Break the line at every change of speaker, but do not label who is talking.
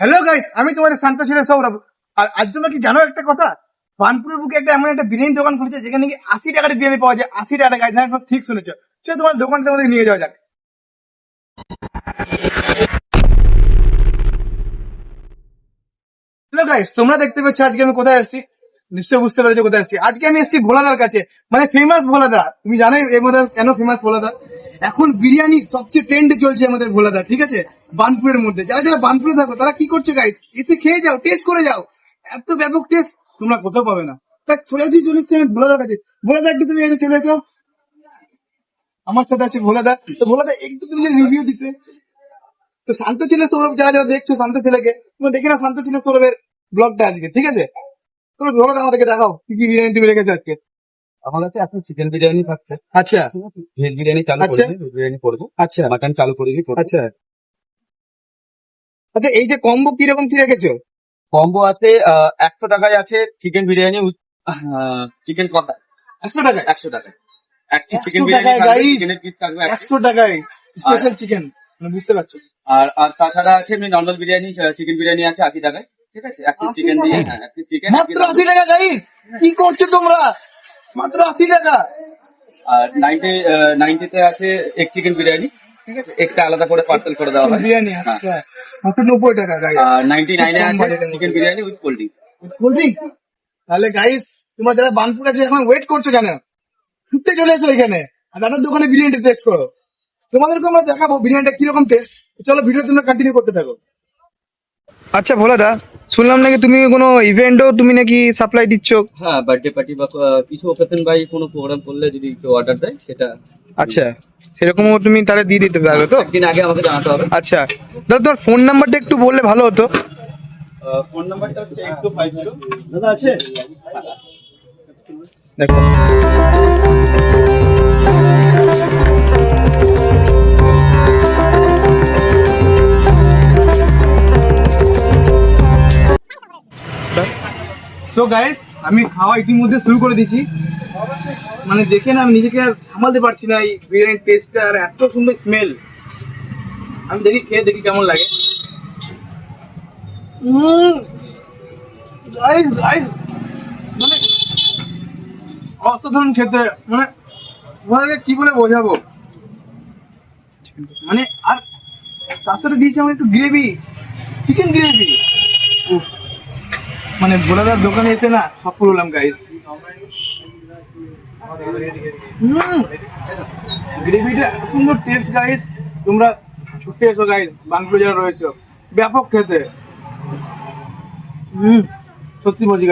Hello guys আমি তোমাদের শান্ত ছেলে সৌরভ। আর আজ তোমরা কি জানো একটা কথা? বানপুরের বুকে একটা এমন একটা বিরিয়ানি দোকান খুলেছে, যেখানে নাকি আশি টাকার বিরিয়ানি পাওয়া যায়। আশি টাকা গাইস হ্যাঁ ঠিক শুনেছো। চলো তোমার দোকানটা তোমাদের নিয়ে যাওয়া যাক। হ্যালো গাইস তোমরা দেখতে পাচ্ছ আজকে আমি কোথায় এসেছি নিশ্চয়ই বুঝতে পেরেছ কোথায় আসছি। আজকে আমি এসেছি ভোলাদার কাছে মানে ফেমাস ভোলাদা তুমি জানোই এর মধ্যে কেন ফেমাস ভোলাদা এখন বিরিয়ানি সবচেয়ে ট্রেন্ড চলছে আমাদের ভোলাদা ঠিক আছে? বানপুরের মধ্যে। যারা যারা বানপুরে থাকো তারা কি করছে গাইস এসে খেয়ে যাও টেস্ট করে যাও। এত ব্যাপক টেস্ট তোমরা কোথাও পাবে না। তাই চলে আসি চলে এসছি আমি ভোলাদার কাছে। ভোলাদা একটু তুমি এখানে চলে এসো। আমার সাথে আছে ভোলাদা তো ভোলাদা একটু তুমি রিভিউ দিতে। তো শান্ত ছেলে সৌরভ যারা যারা দেখছ শান্ত ছেলেকে তুমি দেখে না শান্ত ছেলে সৌরভের ব্লগটা আজকে ঠিক আছে? তুমি ভোলাদা আমাদেরকে দেখাও কি কি বিরিয়ানি তুমি রেখেছো আজকে?
আমার কাছে এখন চিকেন বিরিয়ানি থাকছে।
আচ্ছা।
ভেজ বিরিয়ানি চালু
আচ্ছা।
করে বিরিয়ানি করব।
আচ্ছা।
মাটন চালু করে দিই
আচ্ছা। আচ্ছা এই যে কম্বো কীরকম কি রেখেছো?
কম্বো আছে একশো টাকায় আছে চিকেন বিরিয়ানি চিকেন কষা
একশো টাকায়
একশো টাকায়। এক পিস চিকেন বিরিয়ানি থাকবে চিকেনের পিস থাকবে
একশো টাকায় স্পেশাল চিকেন মানে বুঝতে পারছ?
আর আর তাছাড়া আছে এমনি নর্মাল বিরিয়ানি চিকেন বিরিয়ানি আছে আশি টাকায় ঠিক আছে? এক পিস চিকেন দিয়ে হ্যাঁ, এক পিস চিকেন
মাত্র আশি টাকা গাই কি করছ তোমরা? মাত্র আশি টাকা।
আর নাইনটি নাইনটিতে আছে এক চিকেন বিরিয়ানি ঠিক আছে? একটা আলাদা করে পার্সেল করে দেওয়া হয়।
বিরিয়ানি আচ্ছা। মাত্র নব্বই টাকা গাই
আর নাইনটি নাইনে আছে chicken biryani with cold drink
cold drink তাহলে গাইস তোমরা যারা বানপুর আছে এখন ওয়েট করছ কেন? ছুটতে চলে এসো এখানে। আর দাদার দোকানে বিরিয়ানিটা টেস্ট করো। তোমাদেরকে আমরা দেখাবো বিরিয়ানিটা কীরকম টেস্ট চলো ভিডিও তোমরা কন্টিনিউ করতে থাকো। আচ্ছা ভোলা দা শুনলাম নাকি তুমি কোনো ইভেন্টও তুমি নাকি সাপ্লাই দিচ্ছ?
হ্যাঁ বার্থডে পার্টি বা কিছু অকেশন বাই কোনো প্রোগ্রাম করলে যদি কেউ অর্ডার দেয় সেটা
আচ্ছা। সেরকমও তুমি তাহলে দিয়ে দিতে পারবে তো?
একদিন আগে আমাকে জানাতে হবে।
আচ্ছা। দাদা তোমার ফোন নাম্বারটা একটু বললে ভালো হতো।
ফোন নাম্বারটা হচ্ছে এইট টু ফাইভ জিরো দাদা আছে?
দেখো। সো গাইস আমি খাওয়া ইতিমধ্যে শুরু করে দিয়েছি। মানে দেখে না, আমি নিজেকে সামালতে পারছি না এই বিরিয়ানির টেস্টটা আর এত সুন্দর স্মেল আমি দেখি, খেয়ে দেখি কেমন লাগে। মানে অসাধারণ খেতে মানে ওনাকে কি বলে বোঝাবো? মানে আর তার সাথে দিয়েছে আমার একটু গ্রেভি চিকেন গ্রেভি মানে বোলাদার দোকানে এসে না সফল হলাম গাইস গ্রেভিটা সুন্দর টেস্ট গাইস তোমরা ছুটে এসো গাইস বাংলো যারা রয়েছে। ব্যাপক খেতে। হুম। সত্যি guys।